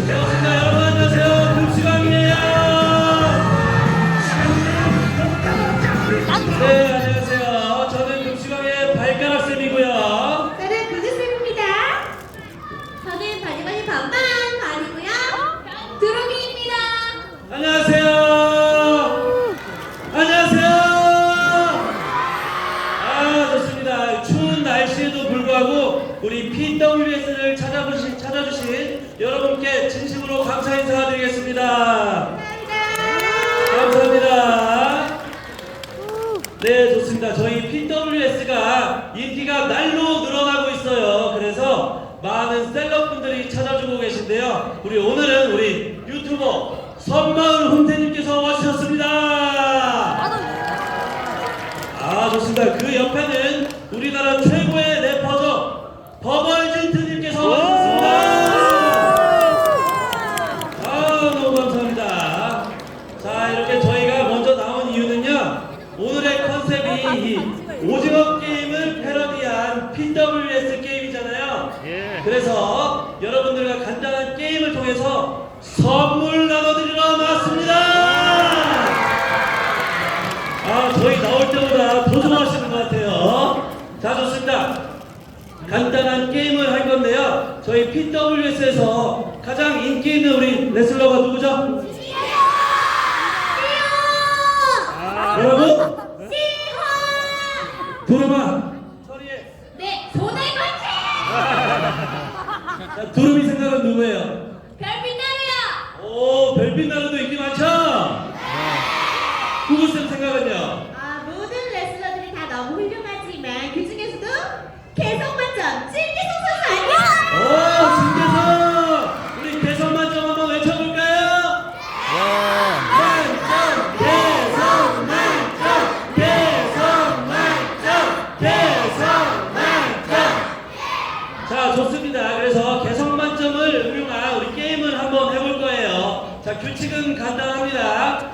그때 오신가요? 박수로 감사 인사드리겠습니다. 감사합니다. 네, 좋습니다. 저희 PWS가 인기가 날로 늘어나고 있어요. 그래서 많은 셀럽분들이 찾아주고 계신데요. 우리 오늘은 우리 유튜버 선마을 홍태님께서 와주셨습니다. 아, 좋습니다. 그 옆에는 우리나라 최 오징어 게임을 패러디한 PWS 게임이잖아요. 예. 그래서 여러분들과 간단한 게임을 통해서 선물 나눠드리러 나왔습니다. 아, 저희 나올 때보다 더 좋아하시는 것 같아요. 자, 좋습니다. 간단한 게임을 할 건데요. 저희 PWS에서 가장 인기 있는 우리 레슬러가 누구죠? 뭐라고? 두루마. 처리해. 네, 손에 걸치! 자, 두루미 생각은 누구예요? 별빛 나루야! 오, 별빛 나루도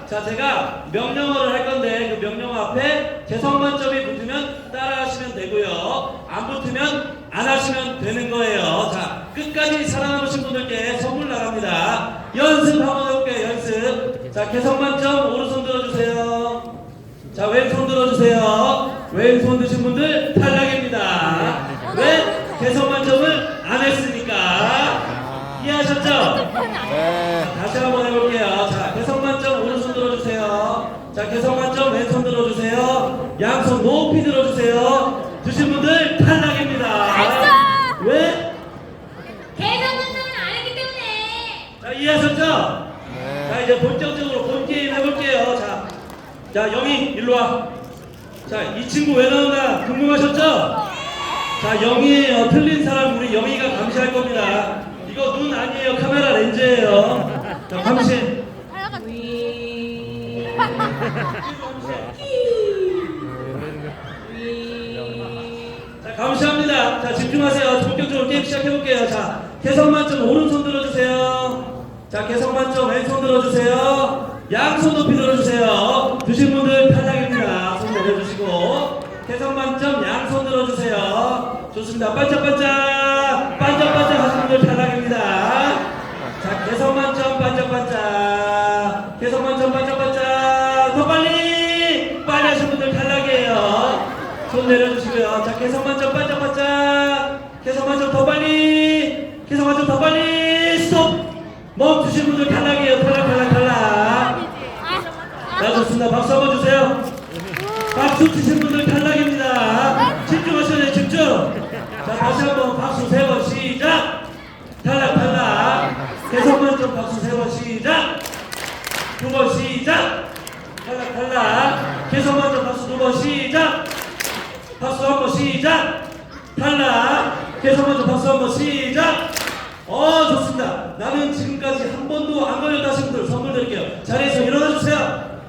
자, 제가 명령어를 할 건데 그 명령어 앞에 개성 만점이 붙으면 따라하시면 되고요. 안 붙으면 안 하시면 되는 거예요. 자, 끝까지 살아남으신 분들께 선물 나갑니다. 연습 한번 해볼게요. 연습. 자, 개성 만점 오른손 들어주세요. 자, 왼손 들어주세요. 왼손 드신 분들 탈락입니다. 왜? 개성 만점을 안 했으니까. 이해하셨죠? 다시 한번 해볼게요. 자, 개성 만점 오른손 들어주세요. 자, 개성 만점 왼손 들어주세요. 양손 높이 들어주세요. 드신 분들 탈락입니다. 왜? 개성 만점은 안 했기 때문에 자, 이해하셨죠? 자, 이제 본격적으로 본 게임 해볼게요. 자, 자, 영희, 일로 와. 자, 이 친구 왜 나오나 궁금하셨죠? 자, 영희예요. 틀린 사람 우리 영희가 감시할 겁니다. 이거 눈 아니에요. 카메라 렌즈예요. 자, 감시. 자, 감시합니다. 자, 집중하세요. 본격적으로 게임 시작해볼게요. 자, 개성 만점 오른손 들어주세요. 자, 개성 만점 왼손 들어주세요. 양손 높이 들어주세요. 드신 분들 탈락입니다. 손 내려주시고. 개성 만점 양손 들어주세요. 좋습니다. 반짝반짝. 더 빨리. 빨리 하시는 분들 탈락이에요. 손 내려주시고요. 자, 개성 만 점 반짝반짝. 개성 만 점 더 빨리. 개성 만 점 더 빨리. 스톱. 멈추신 분들 탈락이에요. 탈락, 탈락, 탈락. 자, 좋습니다. 박수 한번 주세요. 박수 치신 분들 탈락입니다. 집중하셔야 돼요, 집중. 자, 다시 한번 박수 세 번 시작. 탈락, 탈락. 개성 만 점 박수 세 번 시작. 두 번 시작. 탈락, 탈락. 개성 만점 박수 두 번 시작. 박수 한 번 시작. 탈락. 개성 만점 박수 한 번 시작. 어, 좋습니다. 나는 지금까지 한 번도 안 걸렸다 하신 분들 선물 드릴게요. 자리에서 일어나 주세요.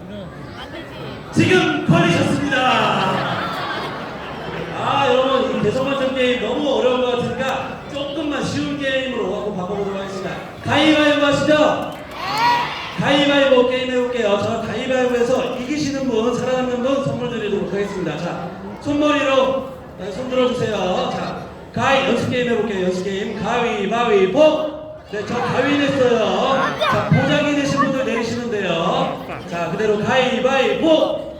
지금 걸리셨습니다. 아 여러분 이 대성만점 게임 너무 어려운 것 같으니까 조금만 쉬운 게임으로 한번 바꿔보도록 하겠습니다. 가위바위보 하시죠? 가위바위보 게임 해볼게요. 저 가위바위보에서 이기시는 분, 살아남는 분 선물 드리도록 하겠습니다. 자, 손머리로 네, 손 들어주세요. 자, 가위 연습 게임 해볼게요. 연습 게임 가위 바위 보. 네, 저 가위 냈어요. 자, 보자기 되신 분들 내리시면 돼요. 자, 그대로 가위 바위 보.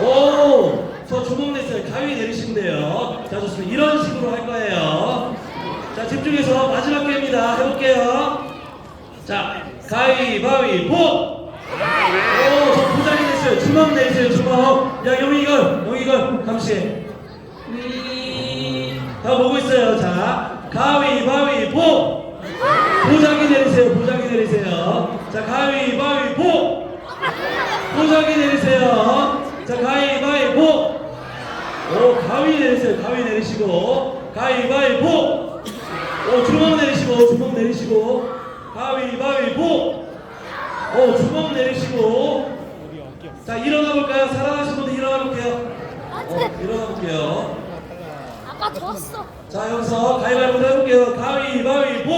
오, 저 주먹 냈어요. 가위 내리시면 돼요. 자, 좋습니다. 이런 식으로 할 거예요. 자, 집중해서 마지막 게임입니다. 해볼게요. 자, 가위 바위 보. 오, 냈어요. 주먹 내세요. 주먹. 야, 영희 이건, 영희 이건 감시해. 위... 다 보고 있어요. 자, 가위바위보. 보자기 내리세요. 보자기 내리세요. 자, 가위바위보. 보자기 내리세요. 자, 가위바위보. 오, 가위 내리세요. 가위 내리시고. 가위바위보. 오, 주먹 내리시고. 주먹 내리시고. 가위바위보. 오, 주먹 내리시고. 자, 일어나 볼까요? 살아가신 분들 일어나 볼게요. 어, 일어나 볼게요. 아까 졌어. 자 여기서 가위바위보 해볼게요 가위바위보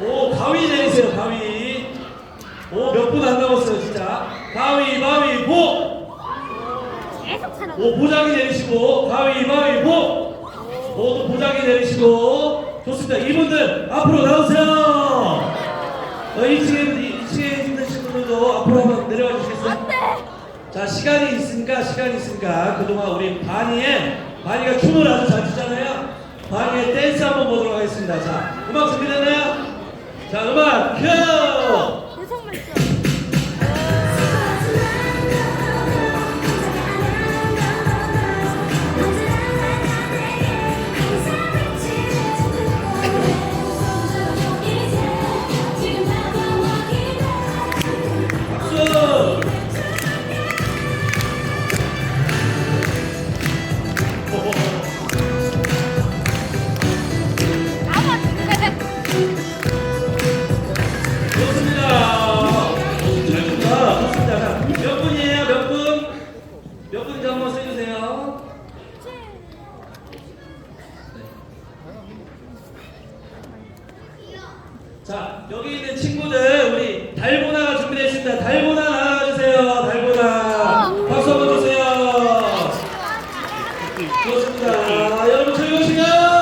오 가위 내리세요 가위 오몇 분 안 남았어요 진짜 가위바위보 계속 살아. 오 보자기 내리시고 가위바위보 모두 보자기 내리시고 좋습니다 이분들 앞으로 나오세요 어, 2층에 2층에 있는 친구들도 앞으로 한번 내려와 주시겠어요? 안돼. 자 시간이 있으니까 시간이 있으니까 그동안 우리 바니에 바니가 춤을 아주 잘 추잖아요 바니의 댄스 한번 보도록 하겠습니다 자 음악 준비됐나요? 자 음악 큐 계속 말죠. 자 여기 있는 친구들 우리 달고나가 준비되어 있습니다 달고나 나와주세요 달고나 박수 한번 주세요 좋습니다 여러분 즐거우신가요? 즐거우세요?